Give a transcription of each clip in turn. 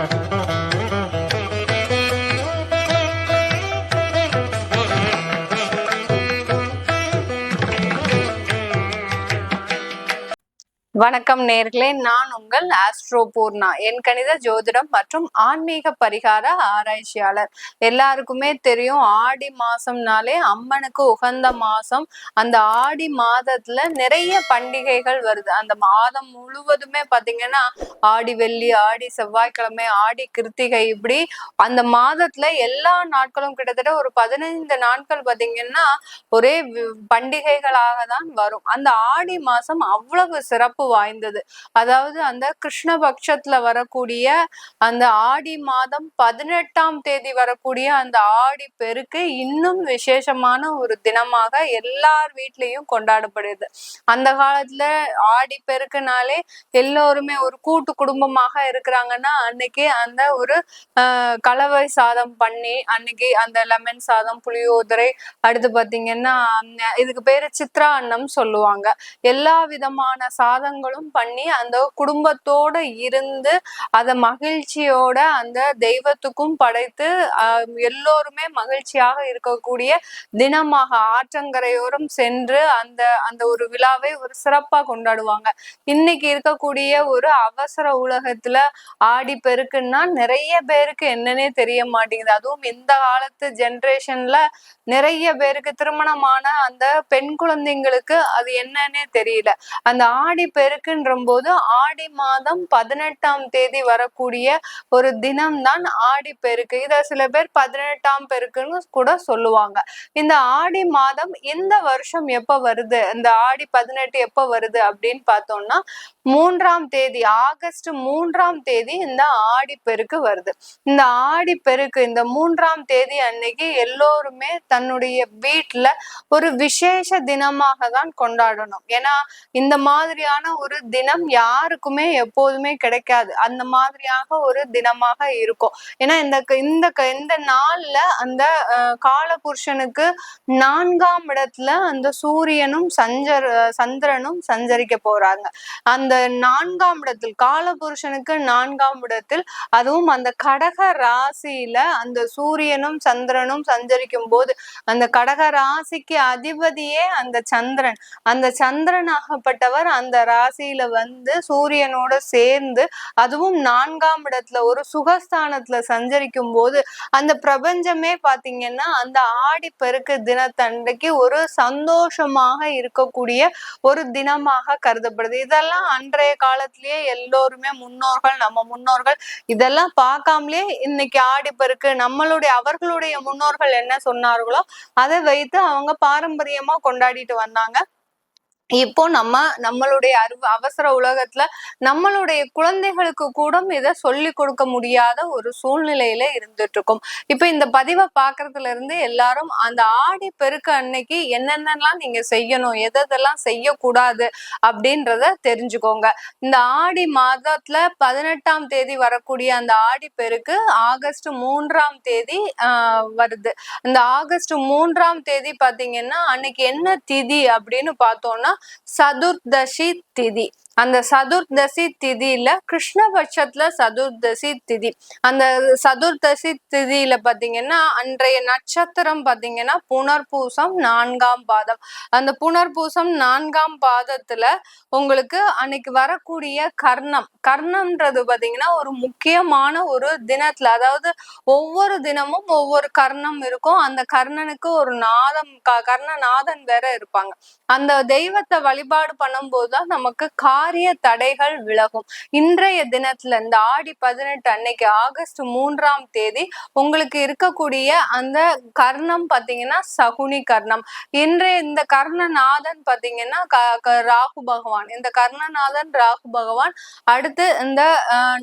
Yeah. வணக்கம் நேர்களே நான் உங்கள் ஆஸ்ட்ரோ பூர்ணா. என் கணித ஜோதிடம் மற்றும் ஆன்மீக பரிகார ஆராய்ச்சியாளர். எல்லாருக்குமே தெரியும் ஆடி மாசம்னாலே அம்மனுக்கு உகந்த மாசம். அந்த ஆடி மாதத்துல நிறைய பண்டிகைகள் வருது. அந்த மாதம் முழுவதுமே பாத்தீங்கன்னா ஆடி வெள்ளி ஆடி செவ்வாய்க்கிழமை ஆடி கிருத்திகை இப்படி அந்த மாதத்துல எல்லா நாட்களும் கிட்டத்தட்ட ஒரு பதினைந்து நாட்கள் பாத்தீங்கன்னா ஒரே பண்டிகைகளாக தான் வரும். அந்த ஆடி மாசம் அவ்வளவு சிறப்பு வாய்ந்தது. அதாவது அந்த கிருஷ்ணபக்ஷத்துல வரக்கூடிய அந்த ஆடி மாதம் பதினெட்டாம் தேதி வரக்கூடிய அந்த ஆடி பெருக்கு இன்னும் விசேஷமான ஒரு தினமாக எல்லார் வீட்லயும் கொண்டாடப்படுது. அந்த காலத்துல ஆடி பெருக்குனாலே எல்லோருமே ஒரு கூட்டு குடும்பமாக இருக்கிறாங்கன்னா அன்னைக்கு அந்த ஒரு கலவை சாதம் பண்ணி அன்னைக்கு அந்த லெமன் சாதம் புளியோதரை அடுத்து பாத்தீங்கன்னா இதுக்கு பேரு சித்ரா அன்னம் சொல்லுவாங்க. எல்லா விதமான சாதங்கள் தியாகங்களும் பண்ணி அந்த குடும்பத்தோட இருந்து அத மகிழ்ச்சியோட அந்த தெய்வத்துக்கும் படைத்து எல்லோருமே மகிழ்ச்சியாக இருக்கக்கூடிய தினமாக ஆற்றங்கரையோரம் சென்று அந்த அந்த ஒரு விழாவை ஒரு சிறப்பா கொண்டாடுவாங்க. இன்னைக்கு இருக்கக்கூடிய ஒரு அவசர உலகத்துல ஆடி பெருக்குன்னா நிறைய பேருக்கு என்னன்னே தெரிய மாட்டேங்குது. அதுவும் இந்த காலத்து ஜென்ரேஷன்ல நிறைய பேருக்கு திருமணமான அந்த பெண் குழந்தைங்களுக்கு அது என்னன்னே தெரியல. அந்த ஆடி பெருக்குன்ற போது ஆடி மாதம் பதினெட்டாம் தேதி வரக்கூடிய ஒரு தினம் தான் ஆடி பெருக்கு. இதை சில பேர் பதினெட்டாம் பெருக்குன்னு கூட சொல்லுவாங்க. இந்த ஆடி மாதம் இந்த வருஷம் எப்ப வருது? இந்த ஆடி பதினெட்டு எப்ப வருது அப்படின்னு பார்த்தோம்னா மூன்றாம் தேதி ஆகஸ்ட் மூன்றாம் தேதி இந்த ஆடி பெருக்கு வருது. இந்த ஆடி பெருக்கு இந்த மூன்றாம் தேதி அன்னைக்கு எல்லோருமே தன்னுடைய வீட்டுல ஒரு விசேஷ தினமாக தான் கொண்டாடணும். ஏன்னா இந்த மாதிரியான ஒரு தினம் யாருக்குமே எப்போதுமே கிடைக்காது. அந்த மாதிரியாக ஒரு தினமாக இருக்கும். ஏன்னா இந்த இந்த இந்த நாள்ல அந்த கால புருஷனுக்கு நான்காம் இடத்துல அந்த சூரியனும் சஞ்சர் சந்திரனும் சஞ்சரிக்க போறாங்க. அந்த அந்த நான்காம் இடத்தில் கால புருஷனுக்கு நான்காம் இடத்தில் அதுவும் அந்த கடக ராசியில அந்த சூரியனும் சந்திரனும் சஞ்சரிக்கும் போது அந்த கடக ராசிக்கு அதிபதியே அந்த சந்திரன். அந்த சந்திரன் ஆகப்பட்டவர் அந்த ராசியில வந்து சூரியனோட சேர்ந்து அதுவும் நான்காம் இடத்துல ஒரு சுகஸ்தானத்துல சஞ்சரிக்கும் போது அந்த பிரபஞ்சமே பாத்தீங்கன்னா அந்த ஆடி பெருக்கு தினத்தன்றைக்கு ஒரு சந்தோஷமாக இருக்கக்கூடிய ஒரு தினமாக கருதப்படுது. இதெல்லாம் அன்றைய காலத்திலேயே எல்லோருமே முன்னோர்கள் நம்ம முன்னோர்கள் இதெல்லாம் பார்க்காமலே இன்னைக்கு ஆடிப்பெருக்கு நம்மளுடைய அவர்களுடைய முன்னோர்கள் என்ன சொன்னார்களோ அதை வைத்து அவங்க பாரம்பரியமா கொண்டாடிட்டு வந்தாங்க. இப்போ நம்ம நம்மளுடைய அறிவு அவசர உலகத்துல நம்மளுடைய குழந்தைகளுக்கு கூட இதை சொல்லி கொடுக்க முடியாத ஒரு சூழ்நிலையில இருந்துட்டு இருக்கும் இப்ப இந்த பதிவை பாக்குறதுல இருந்து எல்லாரும் அந்த ஆடி பெருக்க அன்னைக்கு என்னென்னலாம் நீங்க செய்யணும் எதெல்லாம் செய்யக்கூடாது அப்படின்றத தெரிஞ்சுக்கோங்க. இந்த ஆடி மாதத்துல பதினெட்டாம் தேதி வரக்கூடிய அந்த ஆடி பெருக்கு ஆகஸ்ட் மூன்றாம் தேதி வருது. இந்த ஆகஸ்ட் மூன்றாம் தேதி பாத்தீங்கன்னா அன்னைக்கு என்ன திதி அப்படின்னு பார்த்தோம்னா சதுர்தசி திதி அந்த சதுர்தசி திதியில கிருஷ்ணபட்சத்துல சதுர்தசி திதி. அந்த சதுர்தசி திதியில பாத்தீங்கன்னா அன்றைய நட்சத்திரம் பாத்தீங்கன்னா புனர்பூசம் நான்காம் பாதம். அந்த புனர்பூசம் நான்காம் பாதத்துல உங்களுக்கு அன்னைக்கு வரக்கூடிய கர்ணம். கர்ணம்ன்றது பாத்தீங்கன்னா ஒரு முக்கியமான ஒரு தினத்துல அதாவது ஒவ்வொரு தினமும் ஒவ்வொரு கர்ணம் இருக்கும். அந்த கர்ணனுக்கு ஒரு நாதம் கர்ணநாதன் வேற இருப்பாங்க. அந்த தெய்வத்தை வழிபாடு பண்ணும்போது தான் நமக்கு கார் காரிய தடைகள் விலகும். இன்றைய தினத்துல இந்த ஆடி பதினெட்டு அன்னைக்கு ஆகஸ்ட் மூன்றாம் தேதி உங்களுக்கு இருக்கக்கூடிய அந்த கர்ணம் பாத்தீங்கன்னா சகுனி கர்ணம். இன்றைய இந்த கர்ணநாதன் பாத்தீங்கன்னா ராகு பகவான். இந்த கர்ணநாதன் ராகு பகவான் அடுத்து இந்த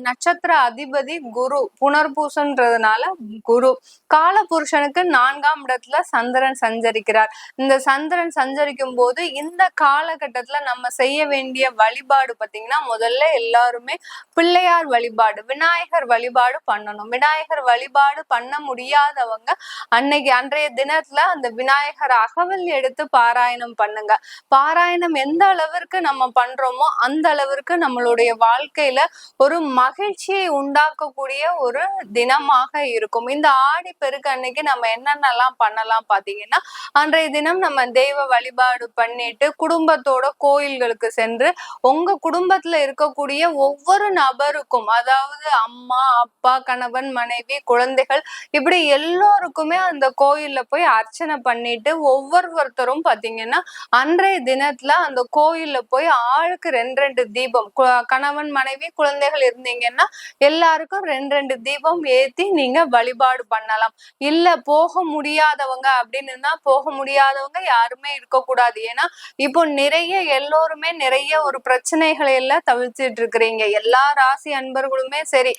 நட்சத்திர அதிபதி குரு. புனர்பூசன்றதுனால குரு. கால புருஷனுக்கு நான்காம் இடத்துல சந்திரன் சஞ்சரிக்கிறார். இந்த சந்திரன் சஞ்சரிக்கும் போது இந்த காலகட்டத்துல நம்ம செய்ய வேண்டிய வழி வழிபாடு பார்த்தீங்கன்னா முதல்ல எல்லாருமே பிள்ளையார் வழிபாடு விநாயகர் வழிபாடு பண்ணணும். விநாயகர் வழிபாடு பண்ண முடியாதவங்க அன்னைக்கு அன்றைய தினத்துல அந்த விநாயகர் அகவல் எடுத்து பாராயணம் பண்ணுங்க. பாராயணம் எந்த அளவிற்கு நம்ம பண்றோமோ அந்த அளவிற்கு நம்மளுடைய வாழ்க்கையில ஒரு மகிழ்ச்சியை உண்டாக்கக்கூடிய ஒரு தினமாக இருக்கும். இந்த ஆடி பெருக்கு அன்னைக்கு நம்ம என்னென்னலாம் பண்ணலாம் பாத்தீங்கன்னா அன்றைய தினம் நம்ம தெய்வ வழிபாடு பண்ணிட்டு குடும்பத்தோட கோயில்களுக்கு சென்று உங்க உங்க குடும்பத்துல இருக்கக்கூடிய ஒவ்வொரு நபருக்கும் அதாவது அம்மா அப்பா கணவன் மனைவி குழந்தைகள் இப்படி எல்லோருக்குமே அந்த கோயில்ல போய் அர்ச்சனை பண்ணிட்டு ஒவ்வொருத்தரும் பாத்தீங்கன்னா அன்றைய தினத்துல அந்த கோயில்ல போய் ஆளுக்கு ரெண்டு ரெண்டு தீபம் கணவன் மனைவி குழந்தைகள் இருந்தீங்கன்னா எல்லாருக்கும் ரெண்டு ரெண்டு தீபம் ஏத்தி நீங்க வழிபாடு பண்ணலாம். இல்ல போக முடியாதவங்க அப்படின்னு போக முடியாதவங்க யாருமே இருக்கக்கூடாது. ஏன்னா இப்போ நிறைய எல்லோருமே நிறைய ஒரு பிரச்சனை பிரச்சனைகளை எல்லாம் தவிர்த்துட்டு இருக்கிறீங்க எல்லா ராசி அன்பர்களுமே சரி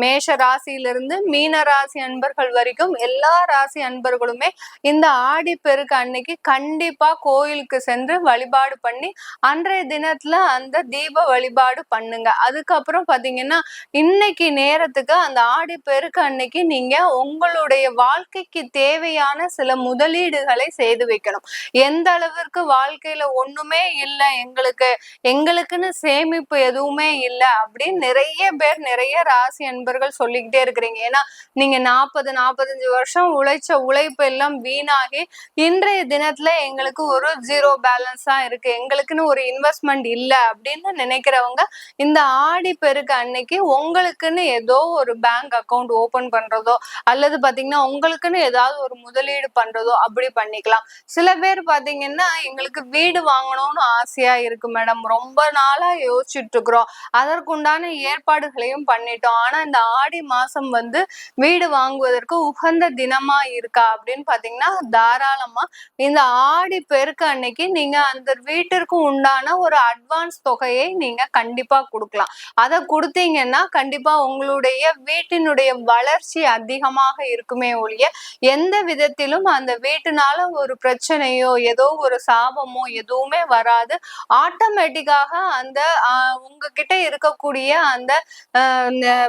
மேஷ ராசியிலிருந்து மீன ராசி அன்பர்கள் வரைக்கும் எல்லா ராசி அன்பர்களுமே இந்த ஆடி பெருக்கு அன்னைக்கு கண்டிப்பா கோயிலுக்கு சென்று வழிபாடு பண்ணி அன்றைய தினத்துல அந்த தீப வழிபாடு பண்ணுங்க. அதுக்கப்புறம் பாத்தீங்கன்னா இன்னைக்கு நேரத்துக்கு அந்த ஆடி பெருக்கு அன்னைக்கு நீங்க உங்களுடைய வாழ்க்கைக்கு தேவையான சில முதலீடுகளை செய்து வைக்கணும். எந்த அளவிற்கு வாழ்க்கையில ஒண்ணுமே இல்லை எங்களுக்கு எங்களுக்குன்னு சேமிப்பு எதுவுமே இல்லை அப்படின்னு நிறைய பேர் நிறைய ராசி அன்பர்கள் சொல்லிக்கிட்டே இருக்கிறீங்க. ஏன்னா நீங்க நாற்பது நாற்பத்தஞ்சு வருஷம் உழைச்ச உழைப்பு எல்லாம் வீணாகி இன்றைய தினத்துல எங்களுக்கு ஒரு ஜீரோ பேலன்ஸா இருக்கு. எங்களுக்குன்னு ஒரு இன்வெஸ்ட்மெண்ட் இல்லை அப்படின்னு நினைக்கிறவங்க இந்த ஆடி பெருக்கு அன்னைக்கு உங்களுக்குன்னு ஏதோ ஒரு பேங்க் அக்கௌண்ட் ஓபன் பண்றதோ அல்லது பாத்தீங்கன்னா உங்களுக்குன்னு ஏதாவது ஒரு முதலீடு பண்றதோ அப்படி பண்ணிக்கலாம். சில பேர் பாத்தீங்கன்னா எங்களுக்கு வீடு வாங்கணும்னு ஆசையா இருக்கு மேடம். ரொம்ப நாளா யோசிச்சுட்டு இருக்கிறோம் அதற்குண்டான ஏற்பாடுகளையும் பண்ணிட்டோம். ஆனா இந்த ஆடி மாசம் வந்து வீடு வாங்குவதற்கு உகந்த தினமா இருக்கா அப்படின்னு பாத்தீங்கன்னா தாராளமா இந்த ஆடி பெருக்கு அன்னைக்கு நீங்க அந்த வீட்டிற்கு உண்டான ஒரு அட்வான்ஸ் தொகையை நீங்க கண்டிப்பா கொடுக்கலாம். அதை கொடுத்தீங்கன்னா கண்டிப்பா உங்களுடைய வீட்டினுடைய வளர்ச்சி அதிகமாக இருக்குமே ஒழிய எந்த விதத்திலும் அந்த வீட்டுனால ஒரு பிரச்சனையோ ஏதோ ஒரு சாபமோ எதுவுமே வராது. ஆட்டோமேட்டிக்காக அந்த உங்ககிட்ட இருக்கக்கூடிய அந்த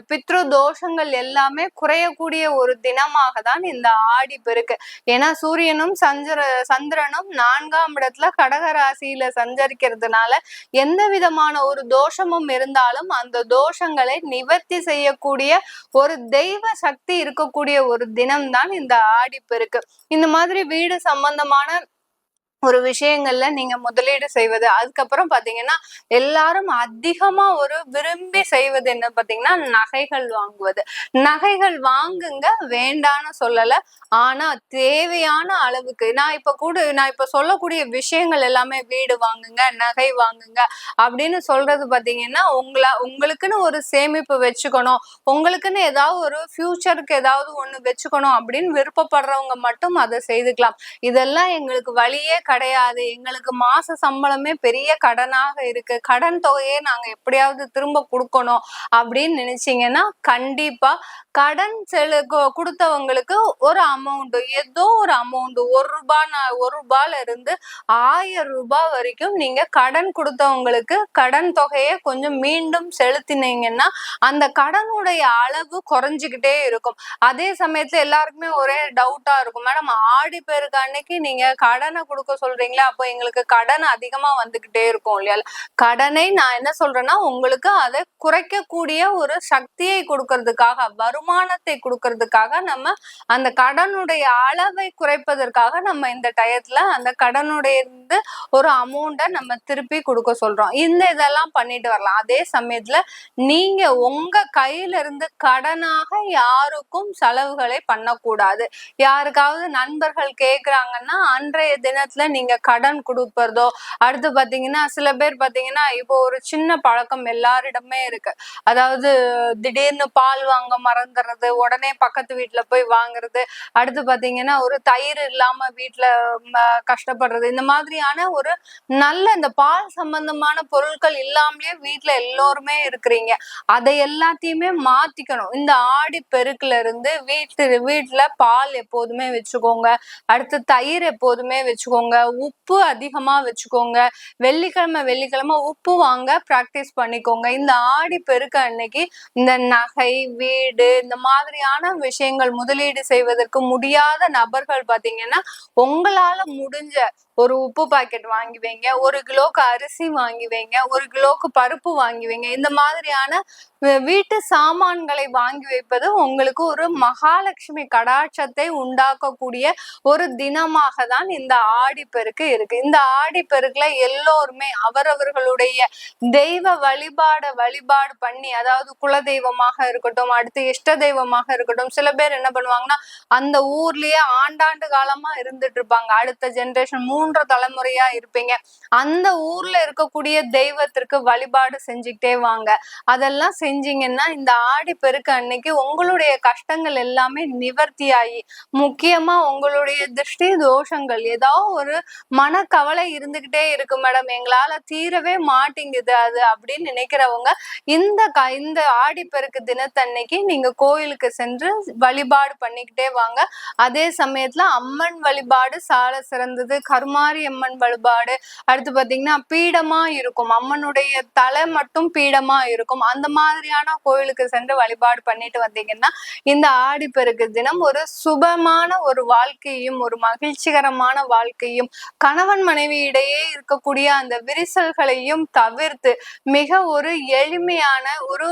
பித்ரு தோஷங்கள் எல்லாமே குறையக்கூடிய ஒரு தினமாக தான் இந்த ஆடி பெருக்கு. ஏன்னா சூரியனும் சந்திர சந்திரனும் நான்காம் இடத்துல கடக ராசியில சஞ்சரிக்கிறதுனால எந்த விதமான ஒரு தோஷமும் இருந்தாலும் அந்த தோஷங்களை நிவர்த்தி செய்யக்கூடிய ஒரு தெய்வ சக்தி இருக்கக்கூடிய ஒரு தினம்தான் இந்த இந்த ஆடிப்பெருக்கு இந்த மாதிரி வீடு சம்பந்தமான ஒரு விஷயங்கள்ல நீங்க முதலீடு செய்வது அதுக்கப்புறம் பாத்தீங்கன்னா எல்லாரும் அதிகமா ஒரு விரும்பி செய்வது என்ன பாத்தீங்கன்னா நகைகள் வாங்குவது. நகைகள் வாங்குங்க வேண்டான்னு சொல்லல. ஆனா தேவையான அளவுக்கு நான் இப்ப கூட நான் இப்ப சொல்லக்கூடிய விஷயங்கள் எல்லாமே வீடு வாங்குங்க நகை வாங்குங்க அப்படின்னு சொல்றது பாத்தீங்கன்னா உங்களை உங்களுக்குன்னு ஒரு சேமிப்பு வச்சுக்கணும். உங்களுக்குன்னு ஏதாவது ஒரு ஃபியூச்சருக்கு ஏதாவது ஒண்ணு வச்சுக்கணும் அப்படின்னு விருப்பப்படுறவங்க மட்டும் அதை செய்துக்கலாம். இதெல்லாம் எங்களுக்கு வழியே கிடையாது. எங்களுக்கு மாச சம்பளமே பெரிய கடனாக இருக்கு. கடன் தொகையை நாங்க எப்படியாவது திரும்ப கொடுக்கணும் அப்படின்னு நினைச்சீங்கன்னா கண்டிப்பா கடன் செலு கொடுத்தவங்களுக்கு ஒரு அமௌண்ட் ஏதோ ஒரு அமௌண்ட் ஒரு ரூபாய் ஒரு ரூபாயில இருந்து ஆயிரம் ரூபாய் வரைக்கும் நீங்க கடன் கொடுத்தவங்களுக்கு கடன் தொகையை கொஞ்சம் மீண்டும் செலுத்தினீங்கன்னா அந்த கடனுடைய அளவு குறைஞ்சுக்கிட்டே இருக்கும். அதே சமயத்துல எல்லாருக்குமே ஒரே டவுட்டா இருக்கும். மேடம் ஆடி பேருக்கு அன்னைக்கு நீங்க கடனை கொடுக்க சொல்றீங்களா? அப்போ எங்களுக்கு கடன் அதிகமா வந்துகிட்டே இருக்கும் இல்லையா? கடனை நான் என்ன சொல்றேன்னா உங்களுக்கு அதை குறைக்கக்கூடிய ஒரு சக்தியை கொடுக்கறதுக்காக வருமானத்தை கொடுக்கறதுக்காக நம்ம அந்த கடனுடைய அளவை குறைப்பதற்காக நம்ம இந்த டயத்துல அந்த கடனுடைய இருந்து ஒரு அமௌண்ட்டை நம்ம திருப்பி கொடுக்க சொல்றோம். இந்த இதெல்லாம் பண்ணிட்டு வரலாம். அதே சமயத்துல நீங்க உங்க கையில இருந்து கடனாக யாருக்கும் செலவுகளை பண்ணக்கூடாது. யாருக்காவது நண்பர்கள் கேக்குறாங்கன்னா அன்றைய தினத்துல நீங்க கடன் கொடுப்பதோ அடுத்து பாத்தீங்கன்னா சில பேர் பாத்தீங்கன்னா இப்போ ஒரு சின்ன பழக்கம் எல்லாரிடமே இருக்கு. அதாவது திடீர்னு பால் வாங்க மறந்துடுறது உடனே பக்கத்து வீட்டுல போய் வாங்குறது அடுத்து பாத்தீங்கன்னா ஒரு தயிர் இல்லாம வீட்டுல கஷ்டப்படுறது இந்த மாதிரியான ஒரு நல்ல இந்த பால் சம்பந்தமான பொருட்கள் இல்லாமலே வீட்டுல எல்லோருமே இருக்கிறீங்க. அதை எல்லாத்தையுமே மாத்திக்கணும். இந்த ஆடி பெருக்குல இருந்து வீட்டு வீட்டுல பால் எப்போதுமே வச்சுக்கோங்க. அடுத்து தயிர் எப்போதுமே வச்சுக்கோங்க. உப்பு அதிகமா வச்சுக்கோங்க. வெள்ளிக்கிழமை வெள்ளிக்கிழமை உப்பு வாங்க ப்ராக்டிஸ் பண்ணிக்கோங்க. இந்த ஆடி பெருக்க அன்னைக்கு இந்த நகை வீடு இந்த மாதிரியான விஷயங்கள் முதலீடு செய்வதற்கு முடியாத நபர்கள் பாத்தீங்கன்னா உங்களால முடிஞ்ச ஒரு உப்பு பாக்கெட் வாங்கி வைங்க ஒரு கிலோக்கு அரிசி வாங்கி வைங்க ஒரு கிலோக்கு பருப்பு வாங்கி வைங்க இந்த மாதிரியான வீட்டு சாமான்களை வாங்கி வைப்பது உங்களுக்கு ஒரு மகாலட்சுமி கடாட்சத்தை உண்டாக்கக்கூடிய ஒரு தினமாக தான் இந்த ஆடிப்பெருக்கு இருக்கு. இந்த ஆடிப்பெருக்குல எல்லோருமே அவரவர்களுடைய தெய்வ வழிபாட வழிபாடு பண்ணி அதாவது குல தெய்வமாக இருக்கட்டும் அடுத்து இஷ்ட தெய்வமாக இருக்கட்டும் சில பேர் என்ன பண்ணுவாங்கன்னா அந்த ஊர்லயே ஆண்டாண்டு காலமா இருந்துட்டு இருப்பாங்க. அடுத்த ஜென்ரேஷன் மூன்று தலைமுறையா இருப்பீங்க. அந்த ஊர்ல இருக்கக்கூடிய தெய்வத்திற்கு வழிபாடு செஞ்சுக்கிட்டே வாங்க. அதெல்லாம் செஞ்சீங்கன்னா இந்த ஆடி பெருக்க அன்னைக்கு உங்களுடைய கஷ்டங்கள் எல்லாமே நிவர்த்தி ஆகி முக்கியமா உங்களுடைய திருஷ்டி தோஷங்கள் ஏதோ ஒரு மனக்கவலை இருந்துகிட்டே இருக்கு மேடம். எங்களால தீரவே மாட்டேங்குது அது அப்படின்னு நினைக்கிறவங்க இந்த க இந்த ஆடிப்பெருக்கு தினத்தன்னைக்கு நீங்க கோயிலுக்கு சென்று வழிபாடு பண்ணிக்கிட்டே வாங்க. அதே சமயத்துல அம்மன் வழிபாடு சால சிறந்தது கருமாரி அம்மன் வழிபாடு. அடுத்து பாத்தீங்கன்னா பீடமா இருக்கும். அம்மனுடைய தலை மட்டும் பீடமா இருக்கும். அந்த மாதிரியான கோயிலுக்கு சென்று வழிபாடு பண்ணிட்டு வந்தீங்கன்னா இந்த ஆடிப்பெருக்கு தினம் ஒரு சுபமான ஒரு வாழ்க்கையும் ஒரு மகிழ்ச்சிகரமான வாழ்க்கையும் கணவன் மனைவி இடையே இருக்கக்கூடிய அந்த விரிசல்களையும் தவிர்த்து மிக ஒரு எளிமையான ஒரு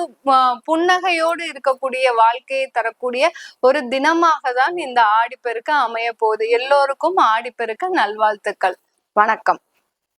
புன்னகையோடு இருக்கக்கூடிய வாழ்க்கையை தரக்கூடிய ஒரு தினமாக தான் இந்த ஆடிப்பெருக்கு அமைய போகுது எல்லோருக்கும் ஆடிப்பெருக்க வாழ்த்துக்கள். வணக்கம்.